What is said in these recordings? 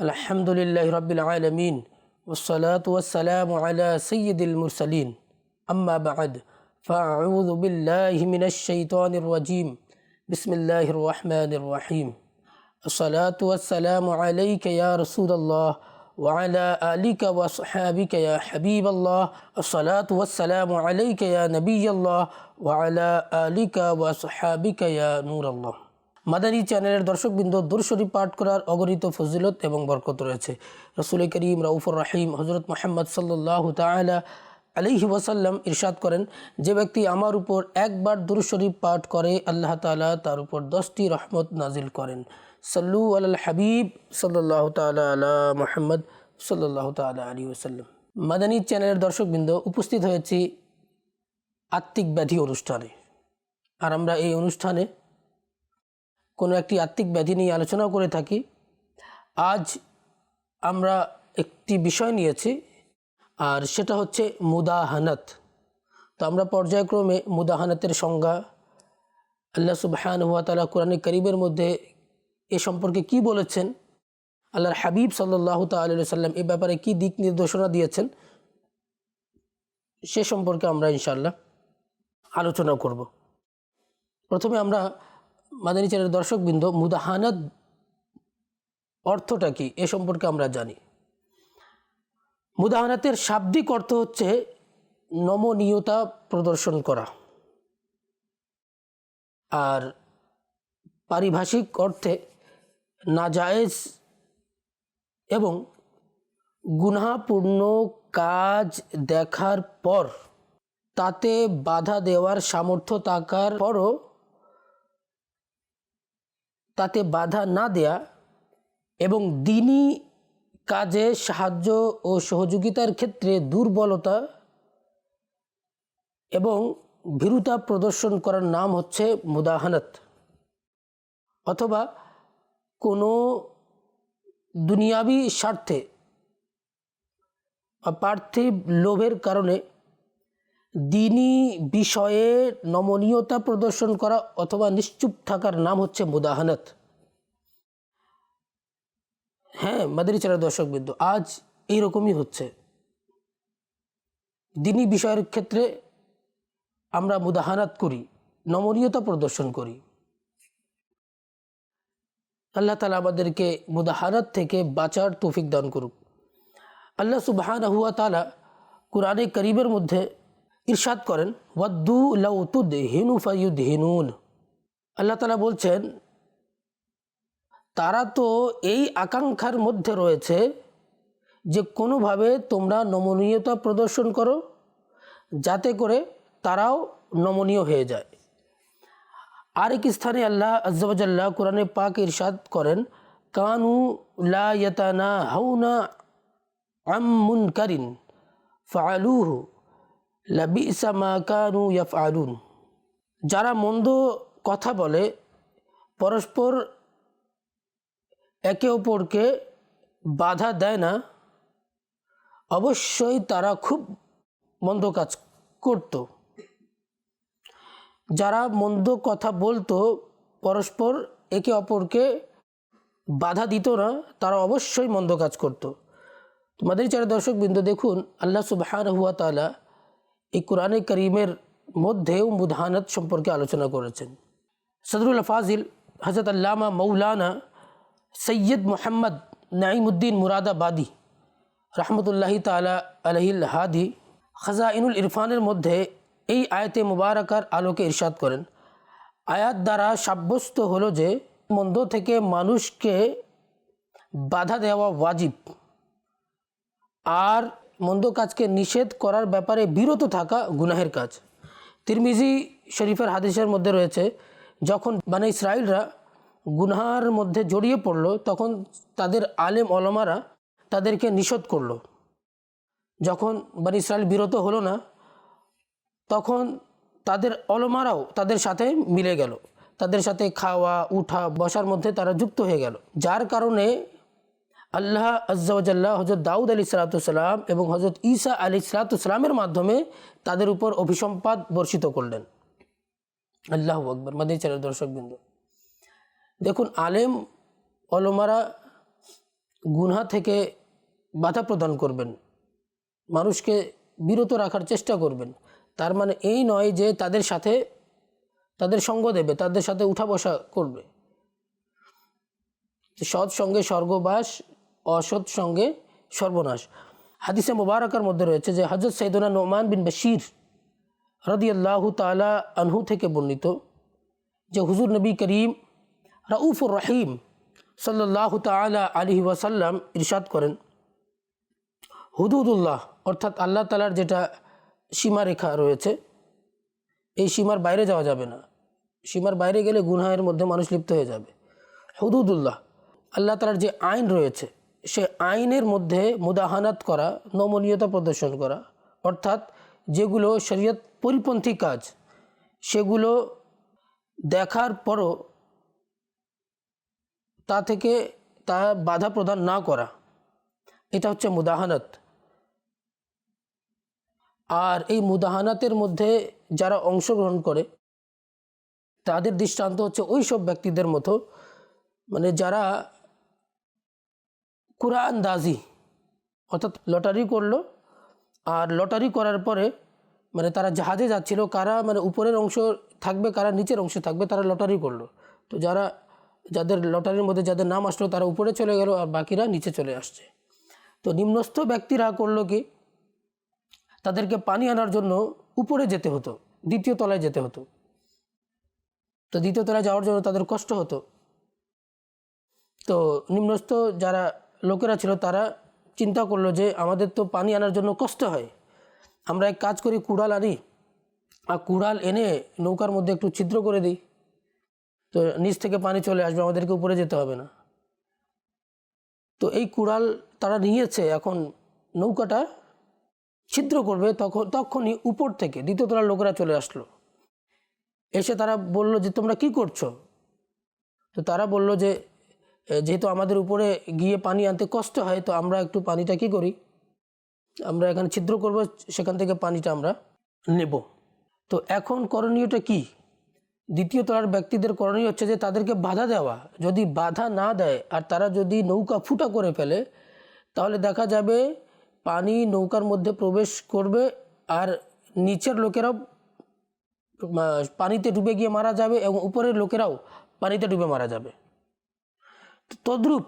الحمد لله رب العالمين والصلاة والسلام على سيد المرسلين. أما بعد فأعوذ بالله من الشيطان الرجيم. بسم الله الرحمن الرحيم. الصلاة والسلام عليك يا رسول الله وعلى آلك وصحابك يا حبيب الله. الصلاة والسلام عليك يا نبي الله وعلى آلك وصحابك يا نور الله. মাদানী চ্যানেলের দর্শকবৃন্দ দুরশরী পাঠ করার অগণিত ফজিলত এবং বরকত রয়েছে। রসুল করিম রাউফুর রাহিম হজরত মোহাম্মদ সাল্লাহ তালা আলিহি ওয়াসাল্লাম ইরশাদ করেন, যে ব্যক্তি আমার উপর একবার দুরশরীফ পাঠ করে, আল্লাহ তালা তার উপর দশটি রহমত নাজিল করেন। সাল্লু আল হাবিব সাল্লাহ তালা আলা মোহাম্মদ সাল্লাহ তালা আলী ওসাল্লাম মাদানী চ্যানেলের দর্শকবৃন্দ, উপস্থিত হয়েছি আত্মিক ব্যাধি অনুষ্ঠানে। আর আমরা এই অনুষ্ঠানে কোনো একটি আত্মিক ব্যাধি নিয়ে আলোচনা করে থাকি। আজ আমরা একটি বিষয় নিয়েছি, আর সেটা হচ্ছে মুদাহানাত। তো আমরা পর্যায়ক্রমে মুদাহানাতের সংজ্ঞা আল্লাহ সুবহান হুয়া তালা কোরআন করিমের মধ্যে এ সম্পর্কে কি বলেছেন, আল্লাহর হাবিব সাল্লাহ সাল্লাম এ ব্যাপারে কি দিক নির্দেশনা দিয়েছেন, সে সম্পর্কে আমরা ইনশাল্লাহ আলোচনা করব। প্রথমে আমরা মাদানী চ্যানেলের দর্শকবৃন্দ মুদাহানাত অর্থটা কি? এ সম্পর্কে আমরা জানি। মুদাহানাতের শাব্দিক অর্থ হচ্ছে নমনীয়তা প্রদর্শন করা। আর পারিভাষিক অর্থে নাজায়েজ এবং গুনাপূর্ণ কাজ দেখার পর তাতে বাধা দেওয়ার সামর্থ্য থাকার পরও তাতে বাধা না দেয়া এবং দিনই কাজে সাহায্য ও সহযোগিতার ক্ষেত্রে দুর্বলতা এবং ভীরুতা প্রদর্শন করার নাম হচ্ছে মুদাহানাত। অথবা কোনো দুনিয়াবি স্বার্থে পার্থিব লোভের কারণে দিনই বিষয়ে নমনীয়তা প্রদর্শন করা অথবা নিশ্চুপ থাকার নাম হচ্ছে মুদাহানাত। হ্যাঁ মাদারি চারা দর্শকবৃন্দ, আজ এইরকমই হচ্ছে। দিনই বিষয়ের ক্ষেত্রে আমরা মুদাহানাত করি, নমনীয়তা প্রদর্শন করি। আল্লাহ তালা আমাদেরকে মুদাহানাত থেকে বাঁচার তৌফিক দান করুক। আল্লাহ সুবাহান হুয়া তালা কোরআনে করিবের মধ্যে ইরশাদ করেন, ওয়াদ্দু লাউতুদ হিনু ফাইউদ হিনুন আল্লাহ তালা বলছেন, তারা তো এই আকাঙ্ক্ষার মধ্যে রয়েছে যে কোনোভাবে তোমরা নমনীয়তা প্রদর্শন করো, যাতে করে তারাও নমনীয় হয়ে যায়। আরেক স্থানে আল্লাহ আজ্জাল্লাহ কোরআনে পাক ইরশাদ করেন, কানু লা হাউনা আম মুনকারিন ফালুহু লাবিসা মা কানু ইয়াফআলুন। যারা মন্দ কথা বলে, পরস্পর একে অপরকে বাধা দেয় না, অবশ্যই তারা খুব মন্দ কাজ করত। যারা মন্দ কথা বলতো, পরস্পর একে অপরকে বাধা দিত না, তারা অবশ্যই মন্দ কাজ করত। তোমাদের চার দর্শক বিন্দু দেখুন, আল্লাহ সুবাহান হুয়া তালা এই কোরআনে করিমের মধ্যেও মুদাহানত সম্পর্কে আলোচনা করেছেন। সদরুল ফাজিল হজরত আল্লামা মৌলানা সৈয়দ মোহাম্মদ নাইমুদ্দিন মুরাদাবাদী রহমতুল্লাহি তালা আলহিল হাদি খাজাইনুল ইরফানের মধ্যে এই আয়াতে মুবারকার আলোকে ইরশাদ করেন। আয়াত দ্বারা সাব্যস্ত হলো যে, মন্দ থেকে মানুষকে বাধা দেওয়া ওয়াজিব। আর মন্দ কাজকে নিষেধ করার ব্যাপারে বিরত থাকা গুনাহের কাজ। তিরমিজি শরীফের হাদিসের মধ্যে রয়েছে, যখন মানে ইসরায়েলরা গুনহার মধ্যে জড়িয়ে পড়ল, তখন তাদের আলেম অলমারা তাদেরকে নিষেধ করল। যখন বানি ইসরায়েল বিরত হলো না, তখন তাদের অলমারাও তাদের সাথে মিলে গেল। তাদের সাথে খাওয়া, উঠা, বসার মধ্যে তারা যুক্ত হয়ে গেল। যার কারণে আল্লাহ আজ্জাল্লাহ হজরত দাউদ আলী সালাতাম এবং হজরত ঈসা আলী সালাতামের মাধ্যমে তাদের উপর অভিসম্পাদ বর্ষিত করলেন। আল্লাহ আকবর মাদি চালের দর্শকবৃন্দ। দেখুন, আলেম অলমারা গুনহা থেকে বাধা প্রদান করবেন, মানুষকে বিরত রাখার চেষ্টা করবেন। তার মানে এই নয় যে তাদের সাথে তাদের সঙ্গ দেবে, তাদের সাথে উঠা বসা করবে। সৎ সঙ্গে স্বর্গবাস অসৎ সঙ্গে সর্বনাশ। হাদিসে মোবারকার মধ্যে রয়েছে যে হজরত সৈদনা নোমান বিন বশির রদিয়াল্লাহু তালা আনহু থেকে বর্ণিত যে, হুজুর নবী করিম রাউফুর রহিম সাল্লাহ তালা আলী ওয়াসাল্লাম ইরশাদ করেন, হুদুদুল্লাহ, অর্থাৎ আল্লাহ তালার যেটা সীমারেখা রয়েছে, এই সীমার বাইরে যাওয়া যাবে না। সীমার বাইরে গেলে গুনহায়ের মধ্যে মানুষ লিপ্ত হয়ে যাবে। হুদুদুল্লাহ, আল্লাহ তালার যে আইন রয়েছে সে আইনের মধ্যে মুদাহানাত করা, নমনীয়তা প্রদর্শন করা, অর্থাৎ যেগুলো শরীয়ত পরিপন্থী কাজ, সেগুলো দেখার পরও তা থেকে তা বাধা প্রদান না করা। এটা হচ্ছে মুদাহানাত। আর এই মুদাহানাতের মধ্যে যারা অংশগ্রহণ করে, তাদের দৃষ্টান্ত হচ্ছে ওই সব ব্যক্তিদের মতো। মানে যারা কুরআন দাজি অর্থাৎ লটারি করল। আর লটারি করার পরে মানে তারা জাহাজে যাচ্ছিল, কারা মানে উপরের অংশ থাকবে, কারা নিচের অংশ থাকবে, তারা লটারি করল। তো যারা, যাদের লটারির মধ্যে যাদের নাম আসলো, তারা উপরে চলে গেল আর বাকিরা নিচে চলে আসছে। তো নিম্নস্থ ব্যক্তিরা করল কি? তাদেরকে পানি আনার জন্য উপরে যেতে হতো, দ্বিতীয় তলায় যেতে হতো। তো দ্বিতীয় তলায় যাওয়ার জন্য তাদের কষ্ট হতো। তো নিম্নস্থ যারা লোকেরা ছিল, তারা চিন্তা করল যে আমাদের তো পানি আনার জন্য কষ্ট হয়। আমরা এক কাজ করি, কুড়াল আনি। আর কুড়াল এনে নৌকার মধ্যে একটু ছিদ্র করে দিই। তো নিচ থেকে পানি চলে আসবে, আমাদেরকে উপরে যেতে হবে না। তো এই কুড়াল তারা নিয়েছে, এখন নৌকাটা ছিদ্র করবে তখন, তখনই উপর থেকে দ্বিতীয় তলার লোকেরা চলে আসলো। এসে তারা বলল যে, তোমরা কি করছ? তো তারা বলল যে যেহেতু আমাদের উপরে গিয়ে পানি আনতে কষ্ট হয়, তো আমরা একটু পানিটা কি করি? আমরা এখানে ছিদ্র করব, সেখান থেকে পানিটা আমরা নেব। তো এখন করণীয়টা কি? দ্বিতীয় তলার ব্যক্তিদের করণীয় হচ্ছে যে তাদেরকে বাধা দেওয়া। যদি বাধা না দেয়, আর তারা যদি নৌকা ফুটা করে ফেলে, তাহলে দেখা যাবে পানি নৌকার মধ্যে প্রবেশ করবে, আর নিচের লোকেরাও পানিতে ডুবে গিয়ে মারা যাবে এবং উপরের লোকেরাও পানিতে ডুবে মারা যাবে। তদ্রূপ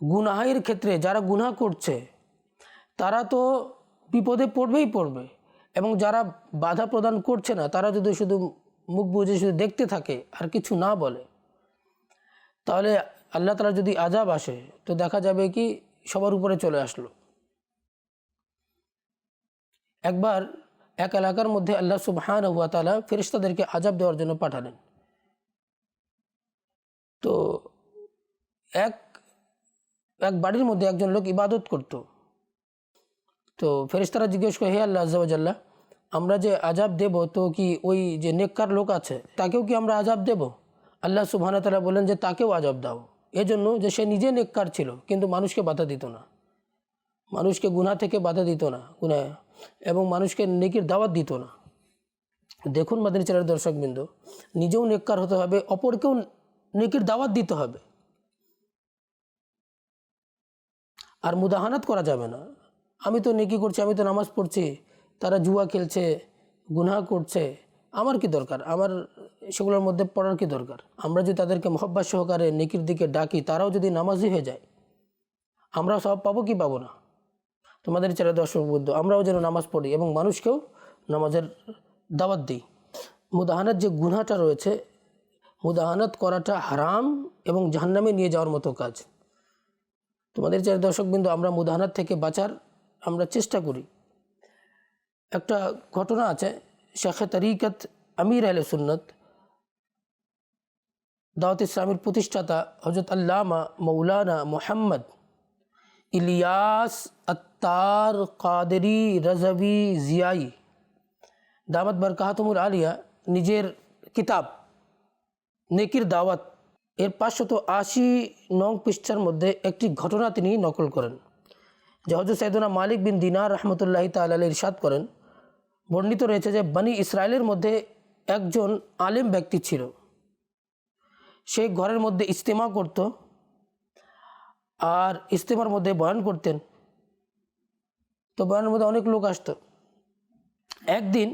গুনাহের ক্ষেত্রে যারা গুনাহ করছে, তারা তো বিপদে পড়বেই পড়বে। এবং যারা বাধা প্রদান করছে না, তারা যদি শুধু মুখ বুঝে শুধু দেখতে থাকে আর কিছু না বলে, তাহলে আল্লাহ তালা যদি আজাব আসে, তো দেখা যাবে কি সবার উপরে চলে আসলো। একবার এক এলাকার মধ্যে আল্লাহ সুবহান হুয়া তালা ফেরিস্তাদেরকে আজাব দেওয়ার জন্য পাঠালেন। তো এক এক বাড়ির মধ্যে একজন লোক ইবাদত করত। তো ফেরিস্তারা জিজ্ঞেস করে, হে আল্লাহ আজ্লাহ আমরা যে আজাব দেব তো কি ওই যে নেককার লোক আছে, তাকেও কি আমরা আজাব দেব? আল্লাহ সুবহান তালা বলেন যে, তাকেও আজাব দাও। এজন্য যে সে নিজে নেককার ছিল, কিন্তু মানুষকে বাধা দিত না। মানুষকে গুনাহ থেকে বাধা দিত না, গুনাহ, এবং মানুষকে নেকির দাওয়াত দিত না। দেখুন মাদিনী চালের দর্শকবৃন্দ, নিজেও নেককার হতে হবে, অপরকেও নেকির দাওয়াত দিতে হবে। আর মুদাহানাত করা যাবে না। আমি তো নেকি করছি, আমি তো নামাজ পড়ছি, তারা জুয়া খেলছে, গুনাহ করছে, আমার কি দরকার? আমার সেগুলোর মধ্যে পড়ার কি দরকার? আমরা যদি তাদেরকে মহব্বাস সহকারে নেকির দিকে ডাকি, তারাও যদি নামাজি হয়ে যায়, আমরা সব পাবো কি পাবো না? তোমাদের ছেলে দর্শক বুদ্ধ আমরাও যেন নামাজ পড়ি এবং মানুষকেও নামাজের দাওয়াত দিই। মুদাহানাত যে গুনাহটা রয়েছে, মুদাহানাত করাটা হারাম এবং জাহান্নামে নিয়ে যাওয়ার মতো কাজ। তোমাদের চার দর্শকবিন্দু, আমরা মুদাহানাত থেকে বাঁচার আমরা চেষ্টা করি। একটা ঘটনা আছে, শেখে তরিকত আমির আল সুন্নত, দাওয়াত ইসলামের প্রতিষ্ঠাতা হজরত আল্লামা মৌলানা মোহাম্মদ ইলিয়াস আত্তার কাদেরি রজবি জিয়াই, দামত বরকাহাতমুল আলিয়া, নিজের কিতাব, নেকির দাওয়াত এর পাঁচশত আশি নং পৃষ্ঠার মধ্যে একটি ঘটনা তিনি নকল করেন, যে হজরত সৈদনা মালিক বিন দিনার রহমতুল্লাহ তাল্লাহ ইরশাদ করেন। বর্ণিত রয়েছে যে বানি ইসরায়েলের মধ্যে একজন আলিম ব্যক্তি ছিল। সে ঘরের মধ্যে ইস্তেমা করত আর ইস্তেমার মধ্যে বয়ান করতেন। তো বয়ানের মধ্যে অনেক লোক আসতো। একদিন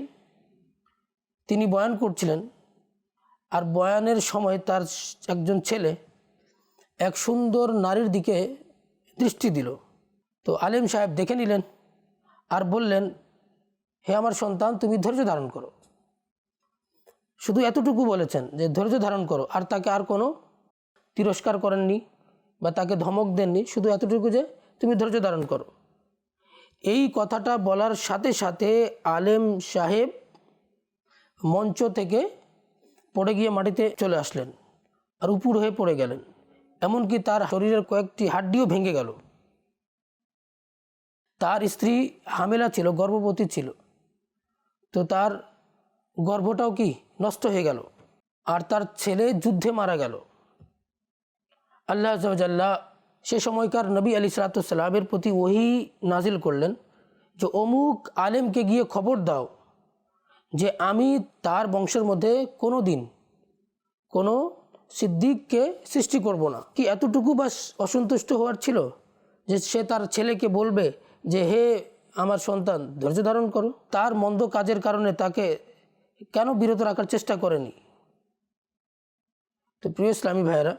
তিনি বয়ান করছিলেন আর বয়ানের সময় তার একজন ছেলে এক সুন্দর নারীর দিকে দৃষ্টি দিল। তো আলেম সাহেব দেখে নিলেন আর বললেন, হে আমার সন্তান, তুমি ধৈর্য ধারণ করো। শুধু এতটুকু বলেছেন যে ধৈর্য ধারণ করো। আর তাকে আর কোনো তিরস্কার করেননি বা তাকে ধমক দেননি। শুধু এতটুকু যে তুমি ধৈর্য ধারণ করো। এই কথাটা বলার সাথে সাথে আলেম সাহেব মঞ্চ থেকে পড়ে গিয়ে মাটিতে চলে আসলেন আর উপুর হয়ে পড়ে গেলেন। এমনকি তার শরীরের কয়েকটি হাড্ডিও ভেঙে গেল। তার স্ত্রী হামেলা ছিল, গর্ভবতী ছিল। তো তার গর্ভটাও কি নষ্ট হয়ে গেল? আর তার ছেলে যুদ্ধে মারা গেল। আল্লাহ আজ্লাহ সে সময়কার নবী আলী সালাতামের প্রতি ওহি নাজিল করলেন যে, অমুক আলেমকে গিয়ে খবর দাও যে আমি তার বংশের মধ্যে কোনো দিন কোনো সিদ্দিককে সৃষ্টি করব না। কি এতটুকু বা অসন্তুষ্ট হওয়ার ছিল যে সে তার ছেলেকে বলবে যে, হে আমার সন্তান, ধৈর্য ধারণ করো। তার মন্দ কাজের কারণে তাকে কেন বিরত রাখার চেষ্টা করেনি? তো প্রিয় ইসলামী ভাইয়েরা,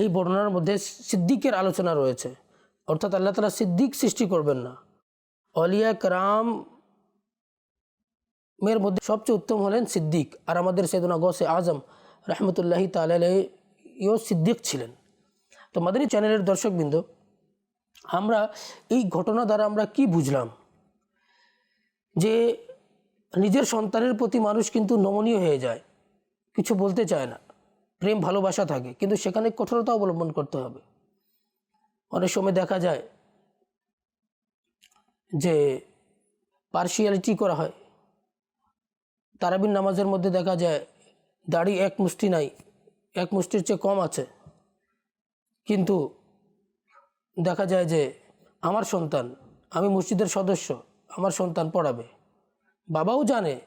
এই বর্ণনার মধ্যে সিদ্দিকের আলোচনা রয়েছে। অর্থাৎ আল্লাহ তালা সিদ্দিক সৃষ্টি করবেন না। অলিয়া কারাম মের মধ্যে সবচেয়ে উত্তম হলেন সিদ্দিক। আর আমাদের সেদনা গসে আজম রহমতুল্লাহি তালিও সিদ্দিক ছিলেন। তো মাদানী চ্যানেলের দর্শকবৃন্দ, আমরা এই ঘটনা দ্বারা আমরা কি বুঝলাম? যে নিজের সন্তানের প্রতি মানুষ কিন্তু নমনীয় হয়ে যায়, কিছু বলতে চায় না, প্রেম, ভালোবাসা থাকে, কিন্তু সেখানে কঠোরতা অবলম্বন করতে হবে। অনেক সময় দেখা যায় যে পার্সিয়ালিটি করা হয় তারাবিন নামাজের মধ্যে দেখা যায়, দাড়ি এক মুষ্টি নাই, এক মুষ্টির চেয়ে কম আছে। কিন্তু দেখা যায় যে, আমার সন্তান, আমি মসজিদের সদস্য, আমার সন্তান পড়াবে। বাবাও জানে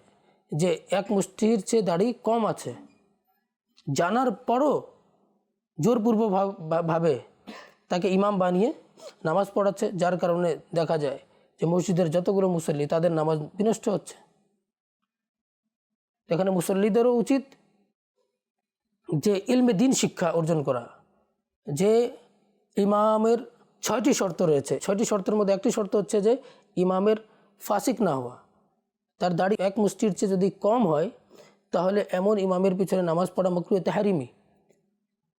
যে, এক মুষ্টির চেয়ে দাড়ি কম আছে। জানার পরও জোরপূর্ব ভাবে তাকে ইমাম বানিয়ে নামাজ পড়াচ্ছে, যার কারণে দেখা যায় যে, মসজিদের যতগুলো মুসল্লি, তাদের নামাজ বিনষ্ট হচ্ছে। এখানে মুসল্লিদেরও উচিত যে ইলমে দিন শিক্ষা অর্জন করা। যে ইমামের ছয়টি শর্ত রয়েছে। ছয়টি শর্তের মধ্যে একটি শর্ত হচ্ছে যে ইমামের ফাসিক না হওয়া। তার দাড়ি এক মুষ্টির চেয়ে যদি কম হয়, তাহলে এমন ইমামের পিছনে নামাজ পড়া মকরু তেহারিমি।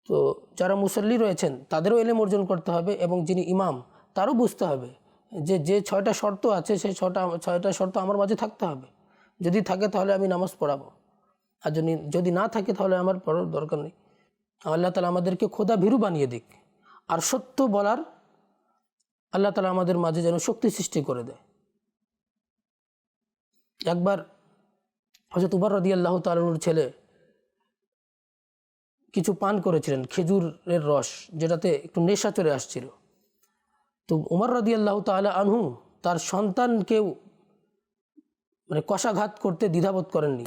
তো যারা মুসল্লি রয়েছেন, তাদেরও এলেম অর্জন করতে হবে এবং যিনি ইমাম, তারও বুঝতে হবে যে যে ছয়টা শর্ত আছে, সেই ছটা, ছয়টা শর্ত আমার মাঝে থাকতে হবে। যদি থাকে তাহলে আমি নামাজ পড়াবো। আর যদি যদি না থাকে তাহলে আমার পড়ার দরকার নেই। আল্লাহ তালা আমাদেরকে খোদা ভীরু বানিয়ে দিক। আর সত্য বলার আল্লাহ তালা আমাদের মাঝে যেন শক্তি সৃষ্টি করে দেয়। একবার হজরত উবার রদি আল্লাহ তালুর ছেলে কিছু পান করেছিলেন, খেজুরের রস, যেটাতে একটু নেশা চলে আসছিল। তো উমর রদি আল্লাহ তালা আনহু তার সন্তানকেও মানে কষাঘাত করতে দ্বিধাবোধ করেননি।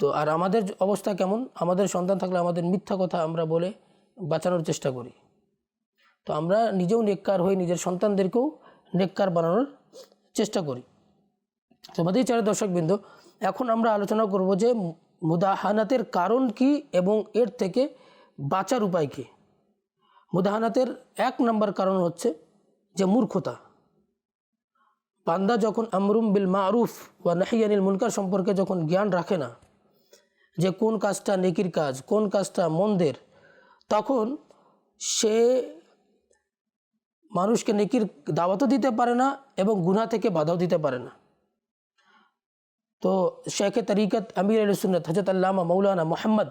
তো আর আমাদের অবস্থা কেমন? আমাদের সন্তান থাকলে আমাদের মিথ্যা কথা আমরা বলে বাঁচানোর চেষ্টা করি। তো আমরা নিজেও নেককার হয়ে নিজের সন্তানদেরকেও নেককার বানানোর চেষ্টা করি। তো আমাদের চার দর্শকবৃন্দ, এখন আমরা আলোচনা করব যে মুদাহানাতের কারণ কি এবং এর থেকে বাঁচার উপায় কী? মুদাহানাতের এক নম্বর কারণ হচ্ছে যে মূর্খতা। বান্দা যখন আমরুম বিল মারুফ বা নাহিয়ানিল মুনকার সম্পর্কে যখন জ্ঞান রাখে না, যে কোন কাজটা নেকির কাজ, কোন কাজটা মন্দের, তখন সে মানুষকে নেকির দাওয়াতও দিতে পারে না এবং গুনা থেকে বাধাও দিতে পারে না। তো শেখ তরিকত আমির আলসুন্নত হজরত আল্লামা মৌলানা মোহাম্মদ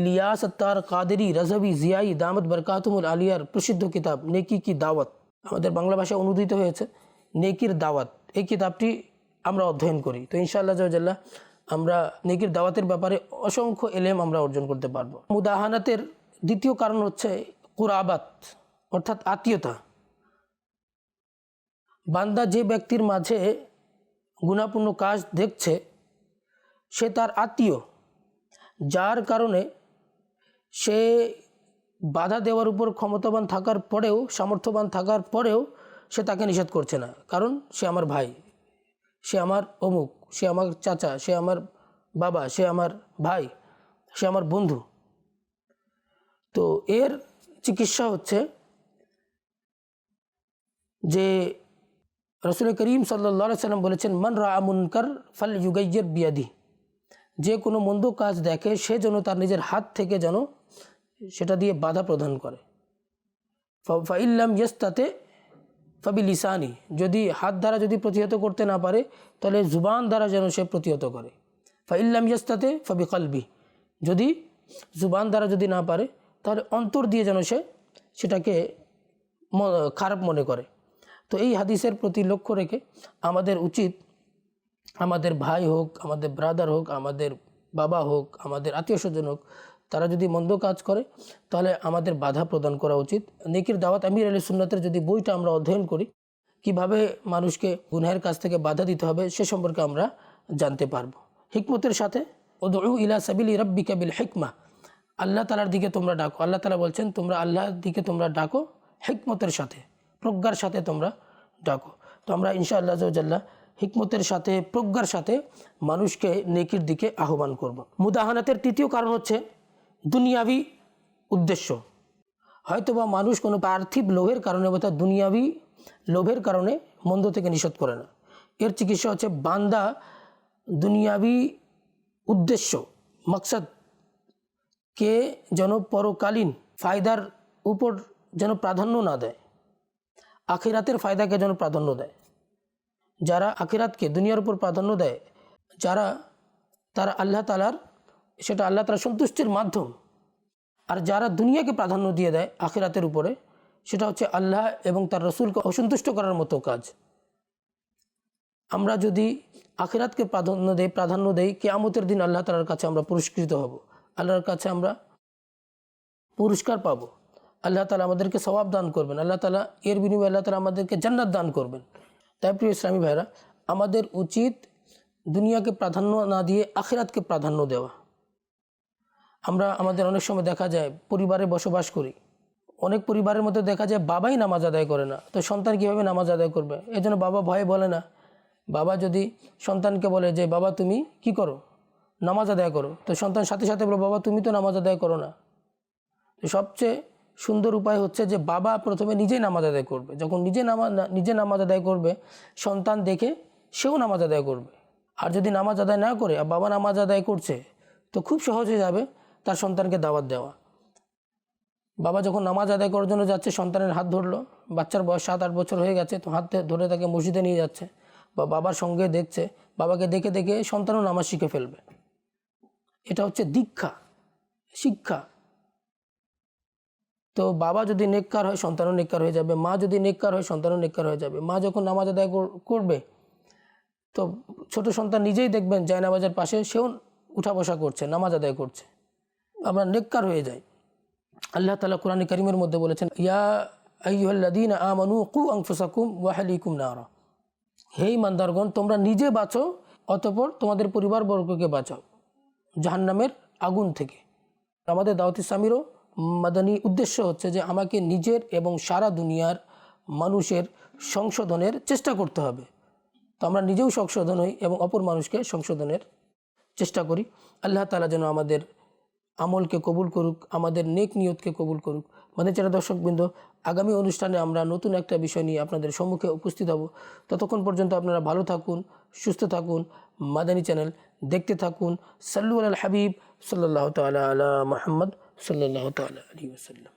ইলিয়াস আত্তার কাদেরি রজবি জিয়াই দামদ বরকাতুমুল আলিয়ার প্রসিদ্ধ কিতাব, নেকি কি দাওয়াত। আমাদের বাংলা ভাষায় অনুদিত হয়েছে। নেকির দাওয়াত, এই কিতাবটি আমরা অধ্যয়ন করি। তো ইনশাআল্লাহ জাল্লাহ আমরা নেকির দাওয়াতের ব্যাপারে অসংখ্য এলেম আমরা অর্জন করতে পারব। মুদাহানাতের দ্বিতীয় কারণ হচ্ছে কুরাবাত, অর্থাৎ আত্মীয়তা। বান্দা যে ব্যক্তির মাঝে গুণাপূর্ণ কাজ দেখছে, সে তার আত্মীয়, যার কারণে সে বাধা দেওয়ার উপর ক্ষমতাবান থাকার পরেও, সামর্থ্যবান থাকার পরেও সে তাকে নিষেধ করছে না। কারণ সে আমার ভাই, সে আমার অমুক, সে আমার চাচা, সে আমার বাবা, সে আমার ভাই, সে আমার বন্ধু। তো এর চিকিৎসা হচ্ছে যে রসুল করিম সাল্লা সাল্লাম বলেছেন, মন রা মুনকার ফাল ইউগাইয়ের বিয়াদি। যে কোনো মন্দ কাজ দেখে সে যেন তার নিজের হাত থেকে যেন সেটা দিয়ে বাধা প্রদান করে। ফাইল্লাম ইয়েস তাতে ফাবি লিসানি, যদি হাত দ্বারা যদি প্রতিহত করতে না পারে, তাহলে জুবান দ্বারা যেন সে প্রতিহত করে। ফাইল্লাম ইয়েস তাতে ফাবি কালবি, যদি জুবান দ্বারা যদি না পারে, তাহলে অন্তর দিয়ে যেন সে সেটাকে খারাপ মনে করে। তো এই হাদিসের প্রতি লক্ষ্য রেখে আমাদের উচিত, আমাদের ভাই হোক, আমাদের ব্রাদার হোক, আমাদের বাবা হোক, আমাদের আত্মীয় স্বজন হোক তারা যদি মন্দ কাজ করে, তাহলে আমাদের বাধা প্রদান করা উচিত। নেকির দাওয়াত আমির আলী সুন্নাতের যদি বইটা আমরা অধ্যয়ন করি, কীভাবে মানুষকে গুনহের কাছ থেকে বাধা দিতে হবে সে সম্পর্কে আমরা জানতে পারব। হিকমতের সাথে ওদু ইলা সাবিল রব্বিকা বিল হিকমা। আল্লাহ তালার দিকে তোমরা ডাকো। আল্লাহ তালা বলছেন, তোমরা আল্লাহর দিকে তোমরা ডাকো, হিকমতের সাথে, প্রজ্ঞার সাথে তোমরা ডাকো। তো আমরা ইনশা আল্লাহ জাল্লাহ হিকমতের সাথে, প্রজ্ঞার সাথে মানুষকে নেকির দিকে আহ্বান করব। মুদাহানাতের তৃতীয় কারণ হচ্ছে দুনিয়াবি উদ্দেশ্য। হয়তোবা মানুষ কোনো পার্থিব লোভের কারণে অর্থাৎ দুনিয়াবি লোভের কারণে মন্দ থেকে নিষেধ করে না। এর চিকিৎসা হচ্ছে বান্দা দুনিয়াবি উদ্দেশ্য কে যেন পরকালীন ফায়দার উপর যেন প্রাধান্য না দেয়। আখিরাতের ফায়দাকে যেন প্রাধান্য দেয়। যারা আখিরাতকে দুনিয়ার উপর প্রাধান্য দেয়, যারা তারা আল্লাহ তালার সেটা আল্লাহ তালা সন্তুষ্টির মাধ্যম। আর যারা দুনিয়াকে প্রাধান্য দিয়ে দেয় আখিরাতের উপরে, সেটা হচ্ছে আল্লাহ এবং তার রসুলকে অসন্তুষ্ট করার মতো কাজ। আমরা যদি আখিরাতকে প্রাধান্য দেই প্রাধান্য দেই, কেয়ামতের দিন আল্লাহ তালার কাছে আমরা পুরস্কৃত হব। আল্লাহর কাছে আমরা পুরস্কার পাব। আল্লাহ তালা আমাদেরকে সবাব দান করবেন। আল্লাহ তালা এর বিনিময়ে আল্লাহ তালা আমাদেরকে জান্নাত দান করবেন। তাই প্রিয় ইসলামী ভাইরা আমাদের উচিত দুনিয়াকে প্রাধান্য না দিয়ে আখিরাতকে প্রাধান্য দেওয়া। আমরা আমাদের অনেক সময় দেখা যায় পরিবারে বসবাস করি। অনেক পরিবারের মধ্যে দেখা যায় বাবাই নামাজ আদায় করে না। তো সন্তান কীভাবে নামাজ আদায় করবে? এই জন্য বাবা ভয়ে বলে না। বাবা যদি সন্তানকে বলে যে, বাবা, তুমি কি করো? নামাজ আদায় করো। তো সন্তান সাথে সাথে বলো, বাবা, তুমি তো নামাজ আদায় করো না। তো সবচেয়ে সুন্দর উপায় হচ্ছে যে, বাবা প্রথমে নিজেই নামাজ আদায় করবে। যখন নিজে নামাজ নিজে নামাজ আদায় করবে, সন্তান দেখে সেও নামাজ আদায় করবে। আর যদি নামাজ আদায় না করে, আর বাবা নামাজ আদায় করছে, তো খুব সহজ হয়ে যাবে তার সন্তানকে দাওয়াত দেওয়া। বাবা যখন নামাজ আদায় করার জন্য যাচ্ছে, সন্তানের হাত ধরলো। বাচ্চার বয়স সাত আট বছর হয়ে গেছে, তো হাত ধরে তাকে মসজিদে নিয়ে যাচ্ছে। বা বাবার সঙ্গে দেখছে, বাবাকে দেখে দেখে সন্তানও নামাজ শিখে ফেলবে। এটা হচ্ছে দীক্ষা, শিক্ষা। তো বাবা যদি নেককার হয়, সন্তানও নেককার হয়ে যাবে। মা যদি নেককার হয়, সন্তানও নেককার হয়ে যাবে। মা যখন নামাজ আদায় কর- করবে, তো ছোট সন্তান নিজেই দেখবেন যায় নামাজের পাশে সেও উঠা বসা করছে, নামাজ আদায় করছে। আমরা নেককার হয়ে যাই। আল্লাহ তালা কোরআন করিমের মধ্যে বলেছেন, ইয়া আমানু কু আংফুসাকুম ওয়াহালিকুম নারা। হে ইমানদারগণ, তোমরা নিজে বাঁচো, অতপর তোমাদের পরিবারবর্গকে বাঁচাও, জাহান্নামের আগুন থেকে। আমাদের দাওয়াত ইসলামীরও মাদানী উদ্দেশ্য হচ্ছে যে, আমাকে নিজের এবং সারা দুনিয়ার মানুষের সংশোধনের চেষ্টা করতে হবে। তো আমরা নিজেও সংশোধন হই এবং অপর মানুষকে সংশোধনের চেষ্টা করি। আল্লাহ তালা যেন আমাদের আমলকে কবুল করুক, আমাদের নেক নিয়তকে কবুল করুক। মানে যারা দর্শকবৃন্দ, আগামী অনুষ্ঠানে আমরা নতুন একটা বিষয় নিয়ে আপনাদের সম্মুখে উপস্থিত হব। ততক্ষণ পর্যন্ত আপনারা ভালো থাকুন, সুস্থ থাকুন, মাদানী চ্যানেল দেখতে থাকুন। সাল্লু আল হাবিব সাল্লাহ তালা আলা মাহমদ সাল্লাহ তালা আলী ওসাল্লাম